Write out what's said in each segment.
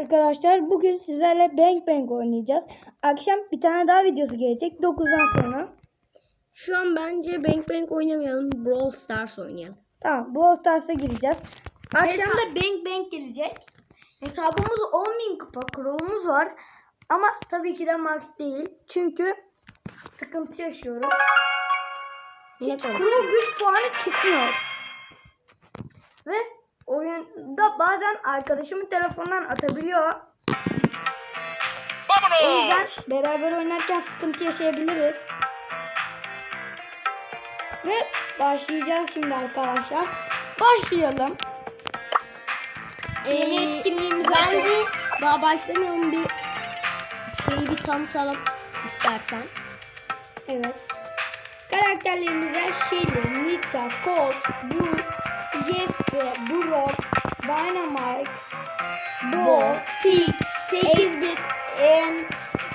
arkadaşlar. Bugün sizlerle Bang Bang oynayacağız. Akşam bir tane daha videosu gelecek. 9'dan sonra. Şu an bence Bang Bang oynamayalım. Brawl Stars oynayalım. Tamam. Brawl Stars'a gireceğiz. Akşam da Bang Bang gelecek. Hesabımız 10.000 kupa. Crow'umuz var. Ama tabii ki de max değil. Çünkü sıkıntı yaşıyorum. Hiç? Crow güç puanı çıkmıyor. Ve oyunda bazen arkadaşımın telefonundan atabiliyor. O yüzden beraber oynarken sıkıntı yaşayabiliriz. Ve başlayacağız şimdi arkadaşlar. Başlayalım. Yeni Ee, etkinliğimize Bence daha başlamayalım bir şeyi bir tanıtalım istersen. Evet. Karakterlerimizden Shelly, Nita, Colt, Brook, Jesse, Brock, Dynamite, Bo, Tick, 8 bit, and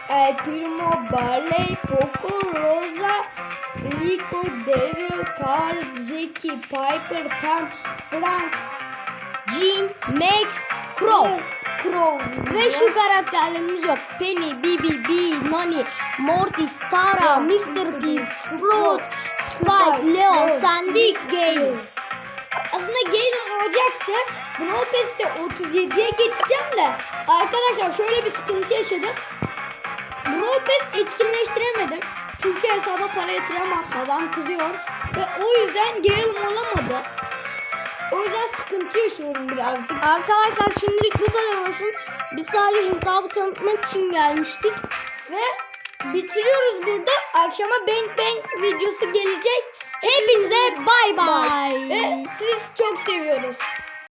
El Primo, Barley, Poco, Rosa, Rico, Daryl, Carl, Jackie, Piper, Pam, Frank, Jean, Max, Crow. Crow Ve şu karakterlerimiz yok. Penny, Bibi, Bee, Nani, Morty, Tara, Ya, Mr. P, Sprout, Spike, Leon, Sandy, Gale. Olacaktı. Brawl Pass'te 37'ye geçeceğim de. Arkadaşlar şöyle bir sıkıntı yaşadım. Brawl etkinleştiremedim. Çünkü hesaba para yatıramam. Adam kızıyor. Ve o yüzden Gale'im olamadı. O yüzden sıkıntı yaşıyorum birazcık. Arkadaşlar şimdilik bu kadar olsun. Biz sadece hesabı tanıtmak için gelmiştik. Ve bitiriyoruz burada. Akşama Bang Bang videosu gelecek. Hepinize bay bay.